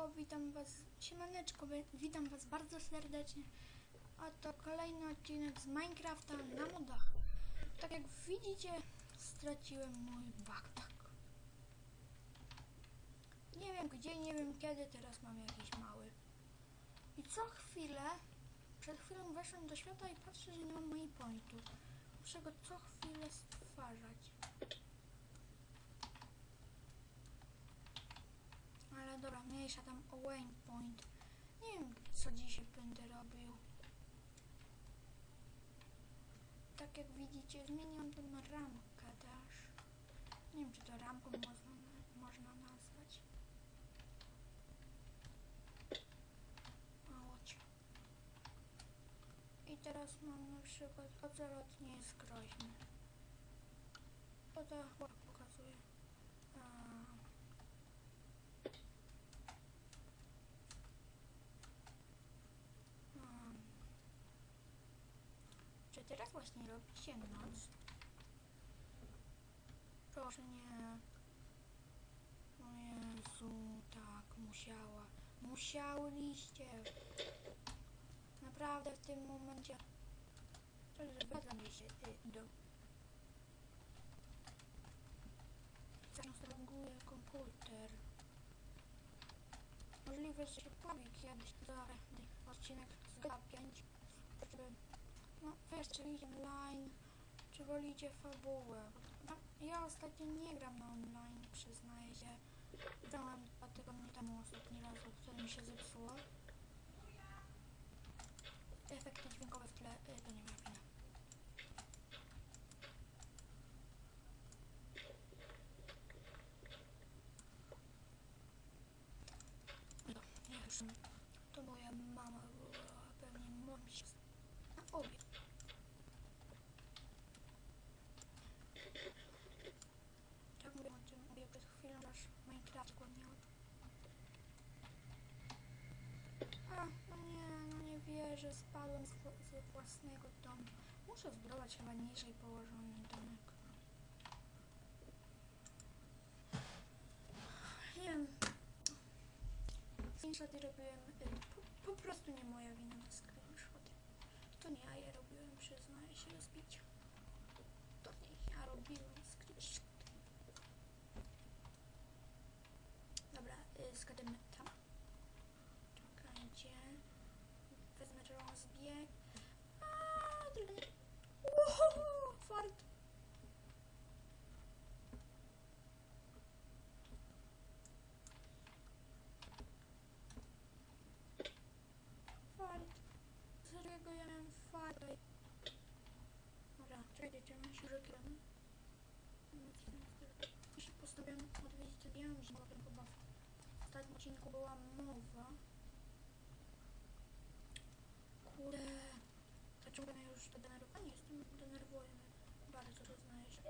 Siemanko, witam was, siemaneczko, wi- witam was bardzo serdecznie. A to kolejny odcinek z Minecrafta na modach. Tak jak widzicie, straciłem mój backpack. Nie wiem gdzie, nie wiem kiedy, teraz mam jakiś mały. I co chwilę, przed chwilą weszłem do świata i patrzę, że nie mam mojej pointu. Muszę go co chwilę stwarzać. Ale dobra, mniejsza tam o waypoint. Nie wiem, co dzisiaj będę robił. Tak jak widzicie, zmieniłam tą ramkę też. Nie wiem, czy to rampą można, można nazwać. O, łocie. I teraz mam na przykład ocelot nie jest groźny. To chyba pokazuje. A, Hmm. Czy teraz właśnie robicie noc? Proszę nie. O Jezu, tak, musiała. Musiałyście. Naprawdę w tym momencie. Mi się y, do. Zastanowuję komputer. Możliwe, że się pojawi kiedyś za odcinek z GTA 5, żeby no wiesz, czy online, czy wolicie fabułę. No, ja ostatnio nie gram na online, przyznaję się. Grałem dwa tygodnie temu ostatni raz, wtedy mi się zepsuło. Efekty dźwiękowe w tle, y, to nie moja wina. No, to moja mama była, pewnie mam się na obiad. Tak mówię o tym mówię przed chwilą, aż Minecraft głodniał. A, no nie, wierzę, spadłem z, ze własnego domu. Muszę zbudować chyba niżej położony domek. Nie wiem, Screenshoty robiłem, y, po, po prostu nie moja wina na screenshoty. To nie ja je robiłem, przyznaję się do zbicia. To nie ja robiłem screenshoty. Dobra, y, skadziemy tam. Czekajcie. Wezmę rozbieg. Aaaa, tylko nie. Wow, fart. Fart. Serio, ja miałem fart. Dobra, żegnam. Jeśli postawiam odwiedzić to wiem, że mogę chyba w ostatnim odcinku była mowa. Kurde. Dlaczego mnie już to denerwuje? Nie jestem denerwuję mnie. Bardzo przyznaję się.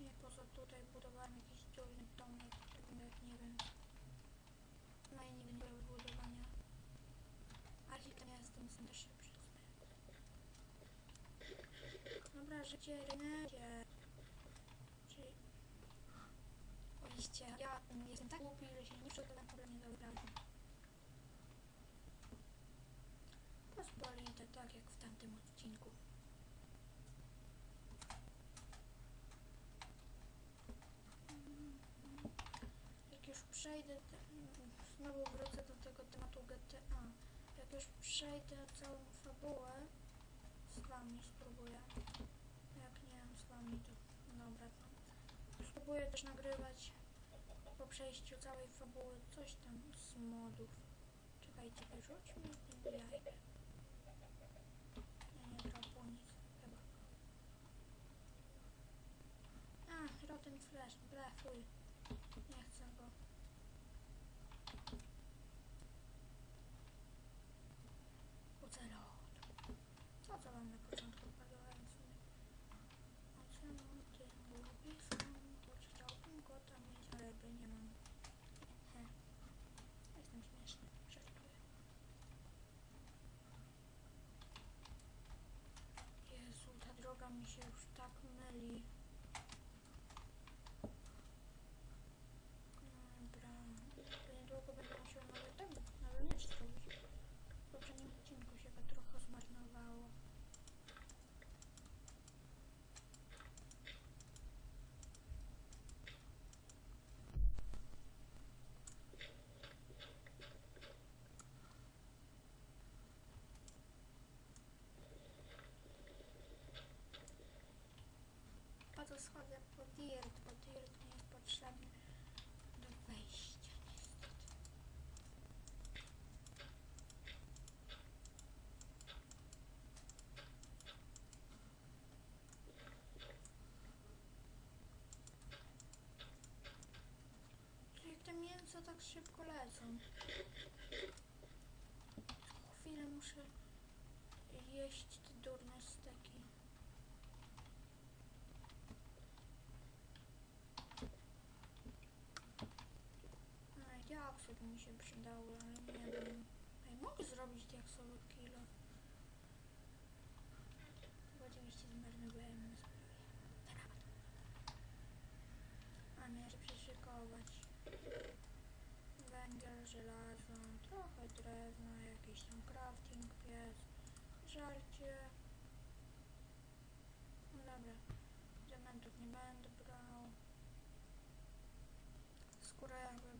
Nie, poza tutaj budowałem jakiś dolny domek, nie wiem. No i nigdy nie było budowania. Architektem ja jestem, jestem też się przyznaję. Dobra, życie rynecie. Czyli... Oczywiście, ja jestem tak głupi, że się nie przygotowałem, w ogóle nie dobrałem. Pospolite, tak jak w tamtym odcinku. Jak już przejdę, znowu wrócę do tego tematu GTA. Jak już przejdę całą fabułę, z wami to dobra. To spróbuję też nagrywać po przejściu całej fabuły coś tam z modów. Czekajcie, wyrzuć mi ten jajek. Nie, dropu nic, chyba. A, Rotten Flash, blefuj. Nie chcę go. Ocelot. Co co wam na początku pokazałem sobie? Oceloty, lubię skąd, chciałbym go tam mieć, ale by nie mam. He. Jestem śmieszny, żartuję. Jezu, ta droga mi się już tak myli. Dobra, niedługo będę schodzę po dirt, bo dirt nie jest potrzebny do wejścia niestety. Czyli te mięso tak szybko lecą. Chwilę muszę jeść te durne steki. Mi się przydały, ale nie wiem. Ej, mogę zrobić diaksowy kilo. Bo oczywiście zmarnowałem na sobie. A się przyszykować. Węgiel, żelazo, trochę drewna, jakiś tam crafting piec, żarcie. No dobra, diamentów nie będę brał. Skóra jakby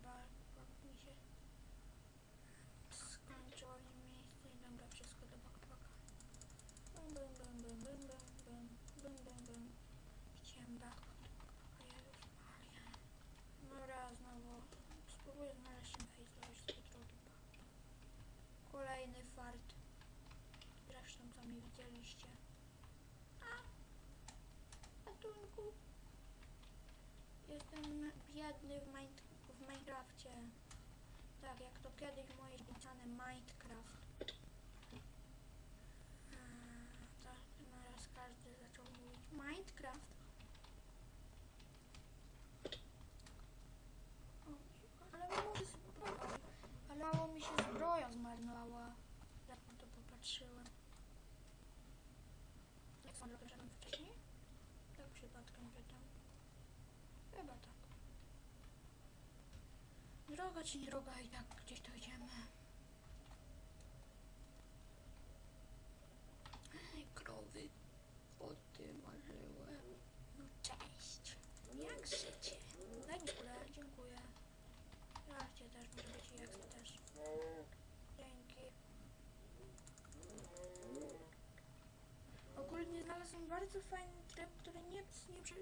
bum, bum, bum, bum, bum, bum, bum, bum. Chciałem bacon. O Jezus Maria. Dobra, znowu spróbuję znaleźć na tej drogi. Kolejny fart. Zresztą co mi widzieliście. A! Ratunku! Jestem biedny w, Minecrafcie. Tak, jak to kiedyś moje dzieciane Minecraft. Minecraft. Ale mało zbroja, ale mało mi się zbroja zmarnowała. Jak na to popatrzyłem. Jak są robię wcześniej? Tak przypadkiem pytam. Chyba tak. Droga czy nie droga i tak gdzieś dojdziemy. Ej, krowy. O tym marzyłem. No cześć. Jak życie? Daj mi kulę, dziękuję. Żarcie też może być i jak też. Dzięki. Ogólnie znalazłem bardzo fajny tryb, który nie, nie, przy,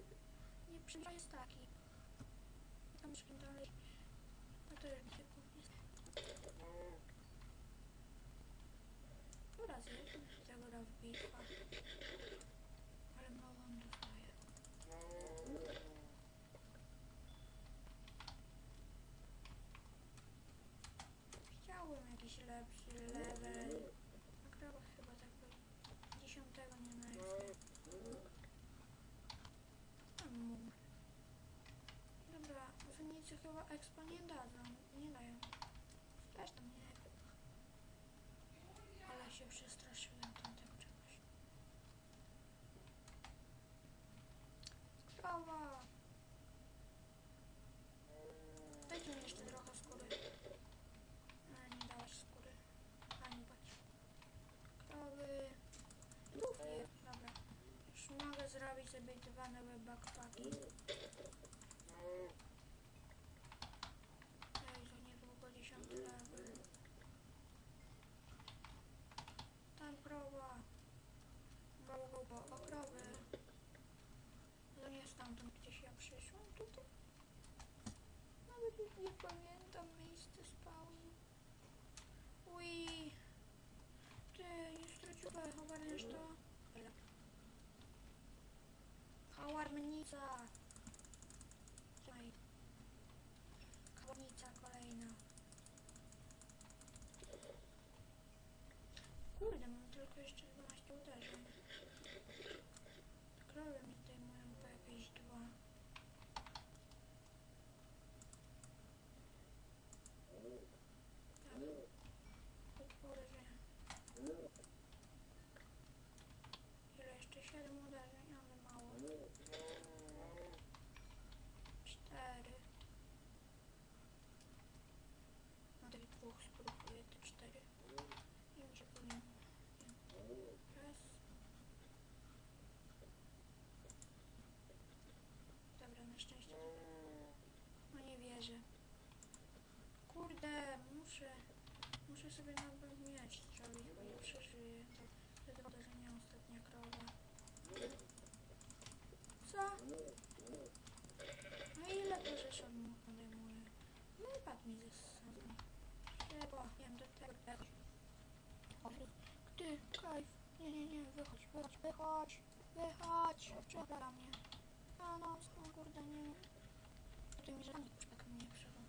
nie przydaje staki. Tam szkim dalej. No to już mi się później. Raz jeden z tego gra w bitwa. Ale mało on dostaje. Chciałbym jakiś lepszy level. Na krowach chyba tak by dziesiątego nie na Tam mógł. Dobra, wynicy chyba expa nie dadzą. Nie dają. Zresztą nie. Ale się przestraszyłem tamtego czegoś. Krowa! Dajcie mi jeszcze trochę skóry. A, nie dałaś skóry. Ani bać. Krowy. Lubię. Dobra. Już mogę zrobić sobie dwa nowe backpacki. Ej, to niedługo dziesiąty level. Tam krowa. Go, go, go, o krowy. To nie stamtąd gdzieś ja przyszłam tutaj. Nawet już nie pamiętam miejsce spawnu. Ui. Ty, nie straciłem, to? Dobra. Hałarmnica. Trzymaj. Kałarnica kolejna. Kurde, mam tylko jeszcze 12 uderzeń. Krowy mi zdejmują po jakieś dwa. Tak. Potwory, że... Ile jeszcze? 7 uderzeń, ale mało. Cztery. No tych dwóch spróbuję, te cztery. I mi się powinno. Raz. Dobra, na szczęście. No nie wierzę. Kurde, muszę. Muszę sobie nowy miecz zrobić, bo nie przeżyję. Wtedy uderzenia ostatnia krowa. Co? No ile to rzecz od mnie podejmuje? Wypadł mi ze sobą. Trzeba, nie wiem, do tego jakoś. Ty, Kajf. Nie, nie, nie, wychodź, wychodź, wychodź. Wychodź. Czeka mnie. A no, o kurde, nie. Ty mi żadnych tak mnie przyszedł.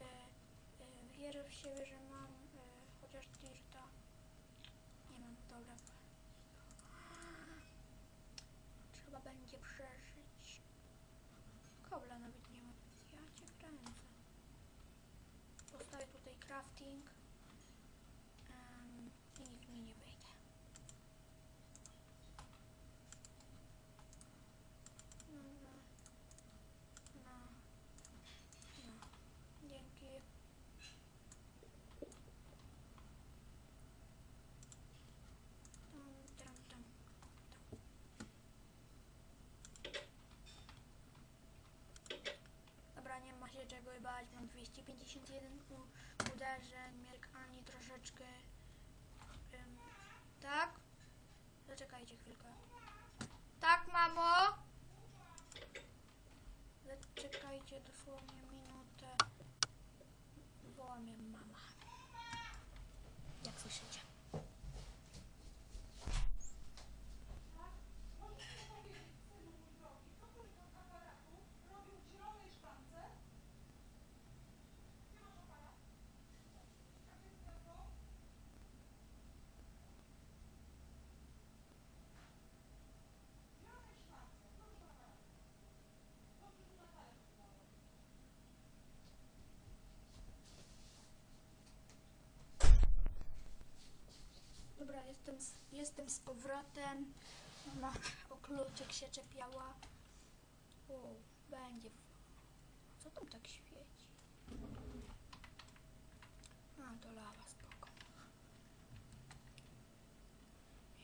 E, e, wierzę w siebie, że mam e, chociaż dirta. Nie mam, dobra. Trzeba będzie przeżyć. Kobla nawet nie mam. Ja cię kręcę. Postawię tutaj crafting. Em, I nikt mi nie wyjdzie. Dobra. No. No. Dzięki. Tam, tam. Dobra, nie ma się czego bać, mam 251 u- uderzeń, Mirk ani troszeczkę... Ym, tak? Zaczekajcie chwilkę. Tak, mamo? Zaczekajcie dosłownie minutę. Woła mnie mama. Jak słyszycie? Jestem z, powrotem. Mama o kluczyk się czepiała. O, będzie. Co tam tak świeci? A, to lawa, spoko.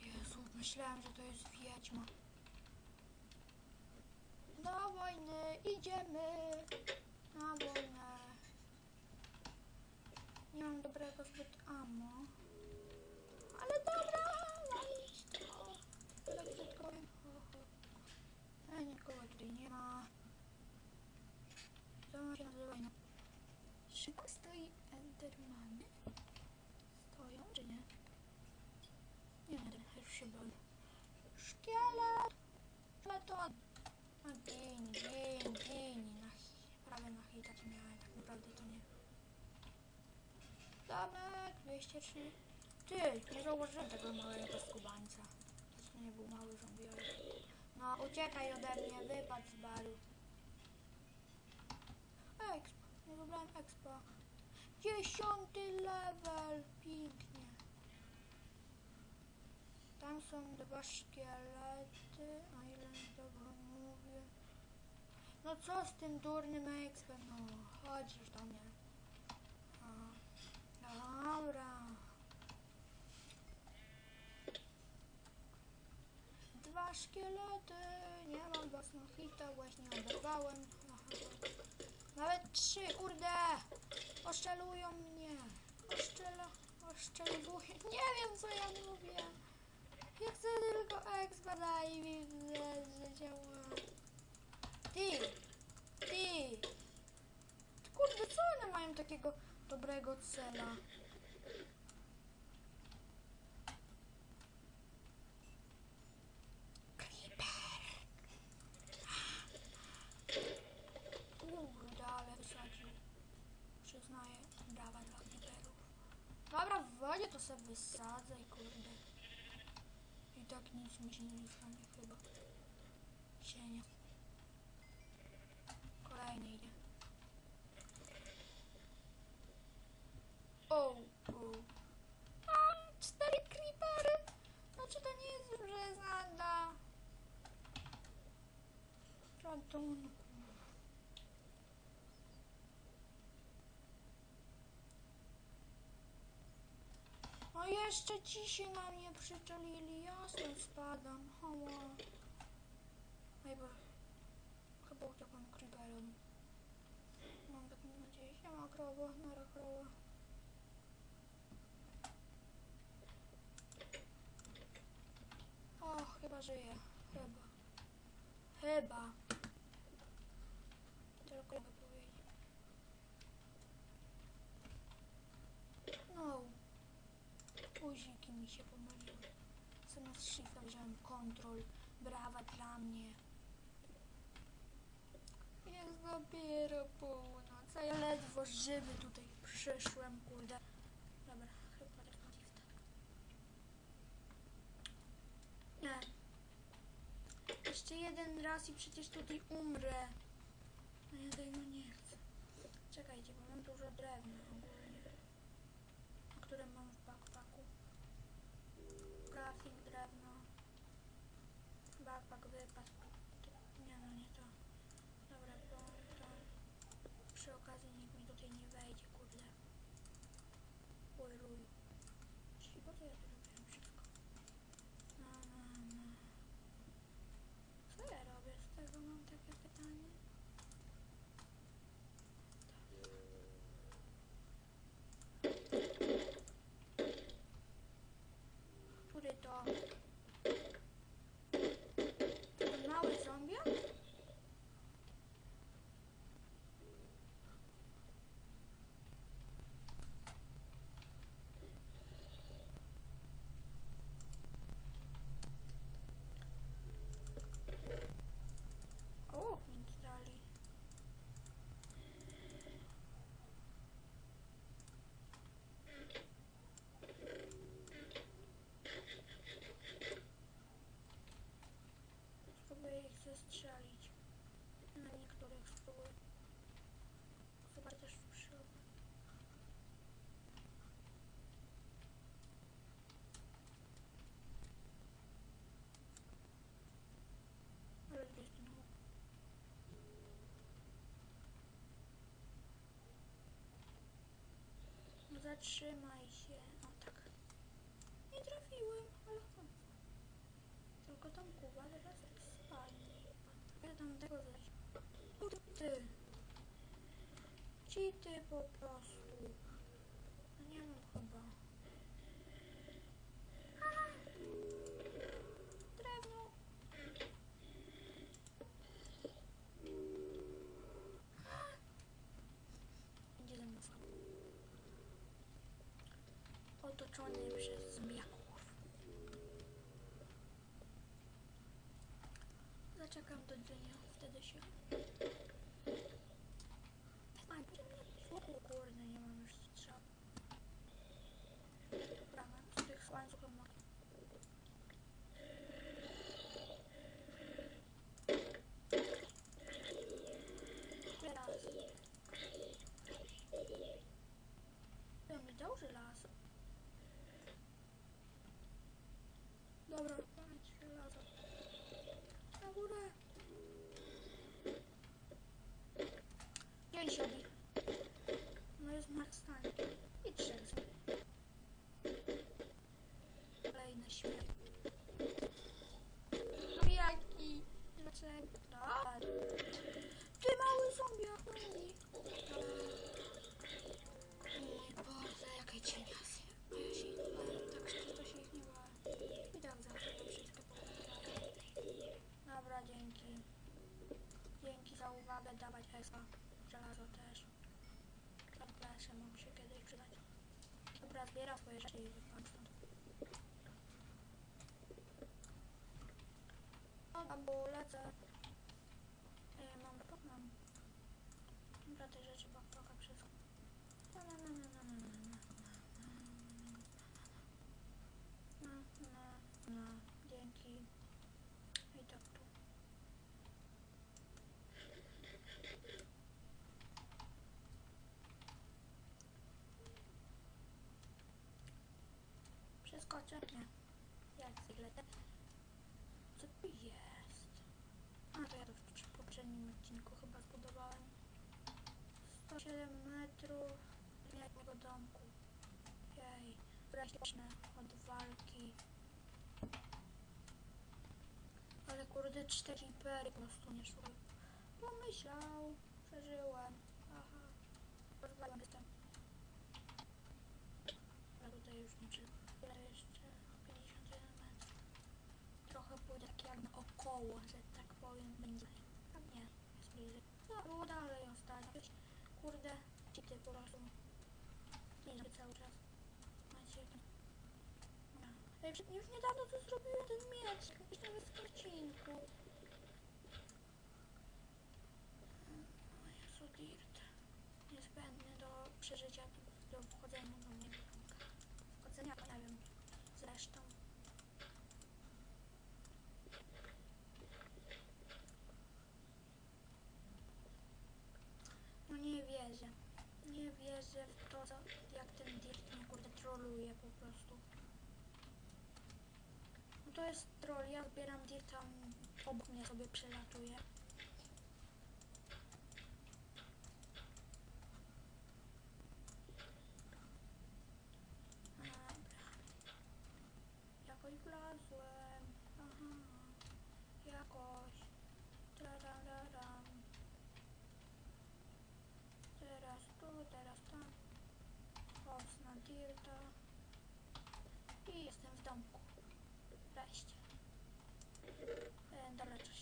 Jezu, myślałam, że to jest wiedźma. Na wojnę idziemy. Na wojnę. Nie mam dobrego zbyt ammo. Ale dobra, walić to. Tak brzydko wiem. Ho, ho. E, nikogo tutaj nie ma. To się nazywa no. Szybko stoi Endermany. Stoją czy nie? Nie, nie, już się boję. Szkielet! Szkeleton! A gin, gin, gin. Na prawie na hita cię miałem, tak naprawdę to nie. Zamek 203. Ty, nie zauważyłem tego małego skubańca. To nie był mały żąbiorek. No, uciekaj ode mnie, wypadł z baru. Exp, nie wybrałem expa. Dziesiąty level, pięknie. Tam są dwa szkielety, a ile dobrze mówię. No co z tym durnym expem? No, chodzisz do mnie. A, dobra. Dwa szkielety, nie mam własnego hita, właśnie oderwałem. Nawet trzy, kurde! Oszczelują mnie. Oszczela, oszczelują. Nie wiem co ja mówię. Ja chcę tylko expa daj mi że działa. Ty! Ty! Kurde, co one mają takiego dobrego cela? Creeper! Kurde, ale wysadził. Przyznaję, brawa dla creeperów. Dobra, w wodzie to sobie wysadzę i kurde. I tak nic mi się nie stanie chyba. Cienia. Kolejny idzie. O, o. A, cztery creepery. Znaczy to nie jest przesada. Ratunku. No jeszcze się na mnie przyczelili. Jasno spadam. Hoła. Chyba, chyba uciekłem creeperem. Mam taką nadzieję. Siema krowa, nara krowa. O, chyba żyje. Chyba. Chyba. Tylko mogę powiedzieć. No. Guziki mi się pomyliły. Zamiast shifta wziąłem kontrol. Brawa dla mnie. Jest dopiero północ, a ja ledwo żywy tutaj przyszłem, kurde. Dobra, chyba tak shifta. Nie. Jeszcze jeden raz i przecież tutaj umrę. A ja tego nie chcę. Czekajcie, bo mam dużo drewna ogólnie. Które mam w. Crafting drewno. Backpack wypadł. Nie no, nie to. Dobra, bo to przy okazji nikt mi tutaj nie wejdzie, kurde. Oj, luj. Czyli po co ja tu robiłem wszystko? No, no, no. Co ja robię z tego? Mam takie pytanie. Który to? Ten mały zombie? O, nic dali. Spróbuję ich zestrzelić. Na niektórych spróbuję. Chyba też przy Ale gdzieś ten łuk? No Zatrzymaj się. O tak. Nie trafiłem, ale chodź. Tylko tam Kuba teraz spali. Ja tam tego zaś. Ty. Ci ty po prostu. No nie wiem chyba. Aha. Drewno. Będzie ze mną sam. Otoczony przez zombiaków. Zaczekam do dnia, wtedy się... Dobra, Uwagę, dawać expa. Żelazo też. Zapleszę, mam się kiedyś przydać. Dobra, zbieram swoje rzeczy i wypadam stąd. Dobra, bo lecę. E, mam, mam. Dobra, te rzeczy backpacka wszystko. Na, na, na, na, na, na, na, na, na, na, dzięki. I tak tu. Przeskoczę? Nie. Jak zwykle. Co tu jest? A to ja to w poprzednim odcinku chyba zbudowałem. 107 metrów jednego domku. Jej, wreszcie od walki. Ale kurde, 4 pery po prostu nie szły. Pomyślał, przeżyłem. Aha, rozwaliłem było takie jak naokoło, że tak powiem, będzie. A nie, zbliżej. No, było dalej ostatnio. Kurde, ci ty po prostu. Zbliżej cały czas. Macie. No. Już niedawno tu zrobiłem ten miecz, jakiś tam w skarcinku. To jest troll, ja zbieram dirta, obok mnie sobie przelatuje. Dobra. Jakoś wlazłem. Aha. Jakoś. Tarararam. Teraz tu, teraz tam. Os na dirta. I jestem w domku. Wreszcie. E, dobra, czas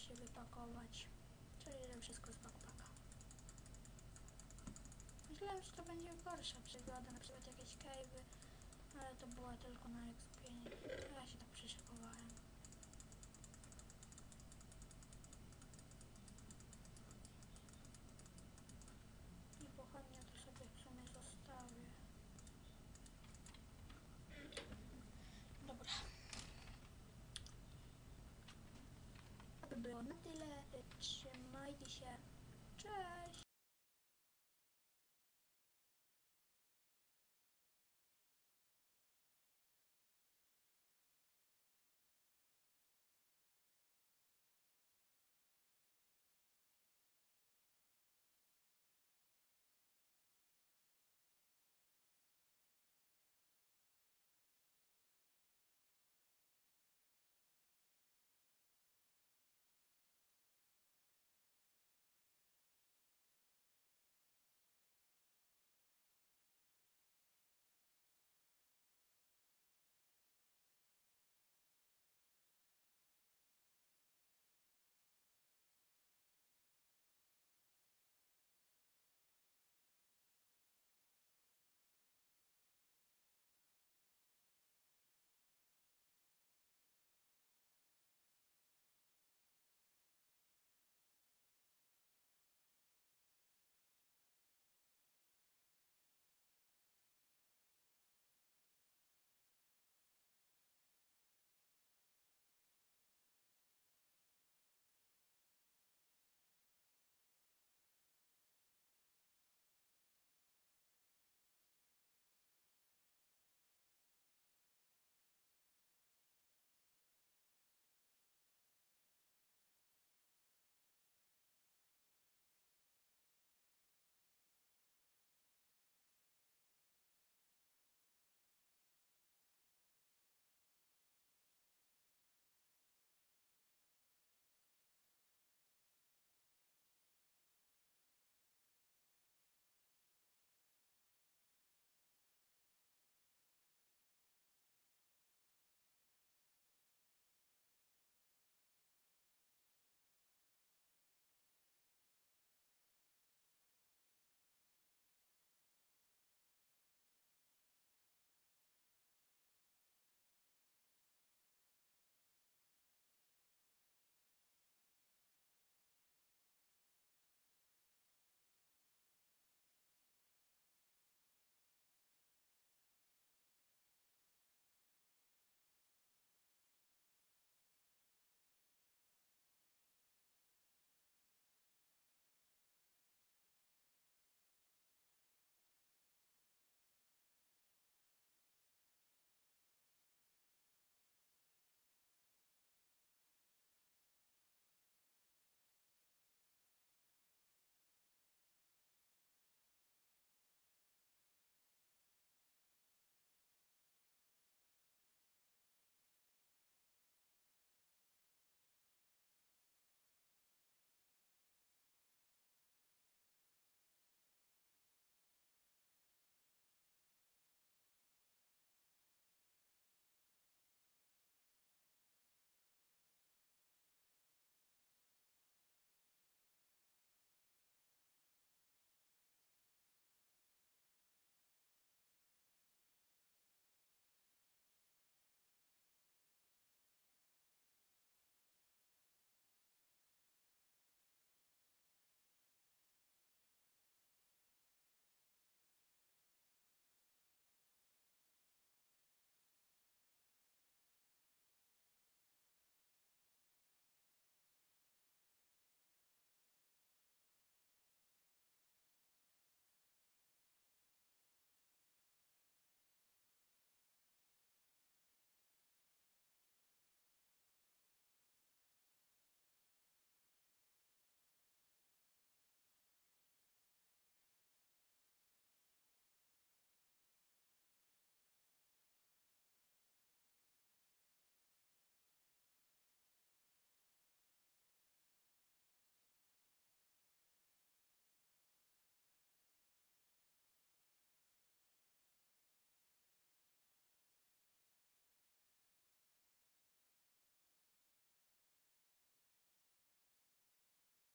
się wypakować. Czyli że wszystko z backpacka. Myślałem, że to będzie gorsza przygoda, na przykład jakieś cave'y, ale to była tylko na expienie. Ja się tak przyszykowałem. I pochodnie to sobie w sumie zostawię. Dobra. To by